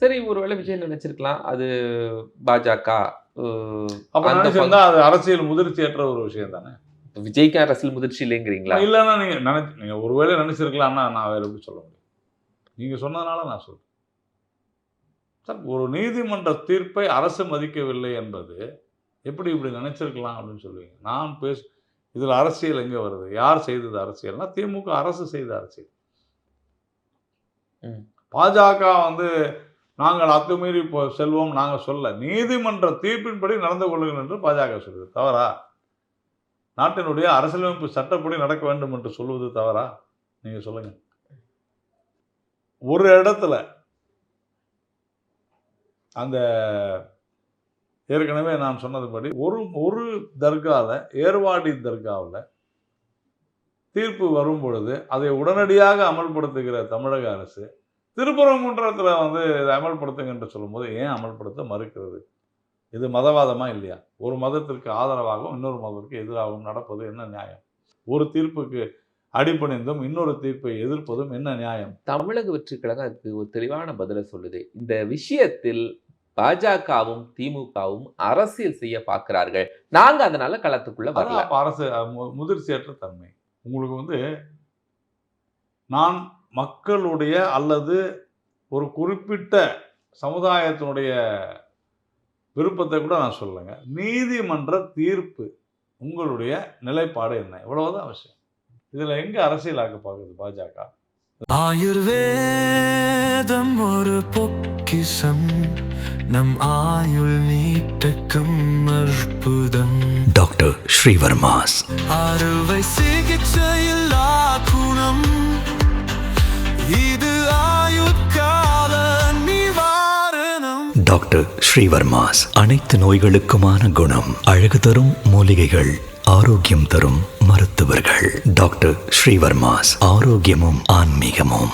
சரி ஒருவேளை விஜய் நினைச்சிருக்கலாம். அது பாஜக அது அரசியல் முதிர்ச்சியற்ற ஒரு விஷயம் தானே? விஜய்க்கு அரசியல் முதிர்ச்சி இல்லைங்கிறீங்களா? இல்லைன்னா நீங்க நினைச்சு நீங்க ஒருவேளை நினைச்சிருக்கலாம்னா நான் வேற எப்படி சொல்ல முடியும்? நீங்க சொன்னதுனால நான் சொல்றேன். சார் ஒரு நீதிமன்ற தீர்ப்பை அரசு மதிக்கவில்லை என்பது எப்படி இப்படி நினைச்சிருக்கலாம் அப்படின்னு சொல்லுவீங்க? நான் பேச இதுல அரசியல் எங்க வருது? யார் செய்தது அரசியல்னா திமுக அரசு செய்த அரசியல். பாஜக வந்து நாங்கள் அத்துமீறி இப்போ செல்வோம் நாங்கள் சொல்ல. நீதிமன்ற தீர்ப்பின்படி நடந்து கொள்ளுங்கள் என்று பாஜக சொல்வது தவறா? நாட்டினுடைய அரசியலமைப்பு சட்டப்படி நடக்க வேண்டும் என்று சொல்வது தவறா? நீங்கள் சொல்லுங்க. ஒரு இடத்துல அந்த ஏற்கனவே நான் சொன்னதுபடி ஒரு ஒரு தர்காவில் ஏர்வாடி தர்காவில் தீர்ப்பு வரும் பொழுது அதை உடனடியாக அமல்படுத்துகிற தமிழக அரசு திருப்பரங்குன்றத்தில் வந்து இதை அமல்படுத்துங்க என்று சொல்லும்போது ஏன் அமல்படுத்த மறுக்கிறது? இது மதவாதமா இல்லையா? ஒரு மதத்திற்கு ஆதரவாகவும் இன்னொரு மதத்திற்கு எதிராகவும் நடப்பது என்ன நியாயம்? ஒரு தீர்ப்புக்கு அடிபணிந்தும் இன்னொரு தீர்ப்பை எதிர்ப்பதும் என்ன நியாயம்? தமிழக வெற்றி கழகம் அதுக்கு ஒரு தெளிவான பதிலை சொல்லுது. இந்த விஷயத்தில் பாஜகவும் திமுகவும் அரசியல் செய்ய பார்க்கிறார்கள். நாங்க அதனால களத்துக்குள்ள வரல. அரசு முதிர்ச்சியற்ற தன்மை. உங்களுக்கு வந்து நான் மக்களுடைய அல்லது ஒரு குறிப்பிட்ட சமுதாயத்தினுடைய விருப்பத்தை கூட நான் சொல்லுங்க நீதிமன்ற தீர்ப்பு உங்களுடைய நிலைப்பாடு என்ன? இவ்வளவுதான் அவசியம் இதுல எங்க அரசியலாக்க பார்க்குது பாஜக? ஆயுர்வேதம் ஒரு பொக்கிஷம். நம் ஆயுள் நீட்டக்கும் அற்புதம். டாக்டர் ஸ்ரீவர்மாஸ். அறுவை சிகிச்சையில்லா டாக்டர் ஸ்ரீவர்மாஸ். அனைத்து நோய்களுக்குமான குணம் அழகு தரும் மூலிகைகள் ஆரோக்கியம் தரும் மருத்துவர்கள். டாக்டர் ஸ்ரீவர்மாஸ் ஆரோக்கியமும் ஆன்மீகமும்.